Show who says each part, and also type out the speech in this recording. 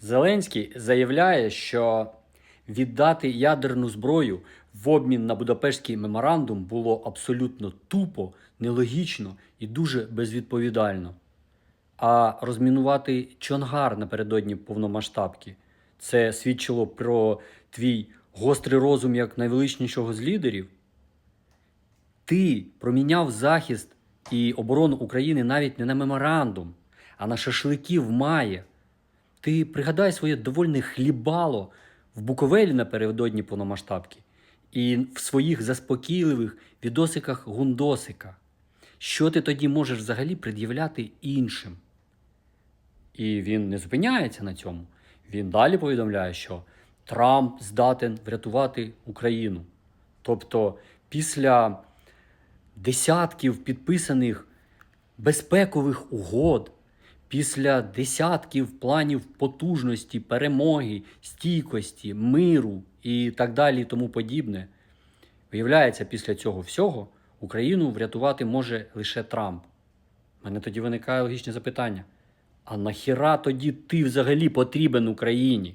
Speaker 1: Зеленський заявляє, що віддати ядерну зброю в обмін на Будапештський меморандум було абсолютно тупо, нелогічно і дуже безвідповідально. А розмінувати Чонгар напередодні повномасштабки це свідчило про твій гострий розум як найвеличнішого з лідерів. Ти проміняв захист і оборону України навіть не на меморандум, а на шашлики в маї. Ти пригадай своє довольне хлібало в Буковелі напередодні повномасштабки і в своїх заспокійливих відосиках Гундосика. Що ти тоді можеш взагалі пред'являти іншим? І він не зупиняється на цьому. Він далі повідомляє, що Трамп здатен врятувати Україну. Тобто, після десятків підписаних безпекових угод, після десятків планів потужності, перемоги, стійкості, миру і так далі, і тому подібне, виявляється, після цього всього Україну врятувати може лише Трамп. У мене тоді виникає логічне запитання: а нахіра тоді ти взагалі потрібен Україні?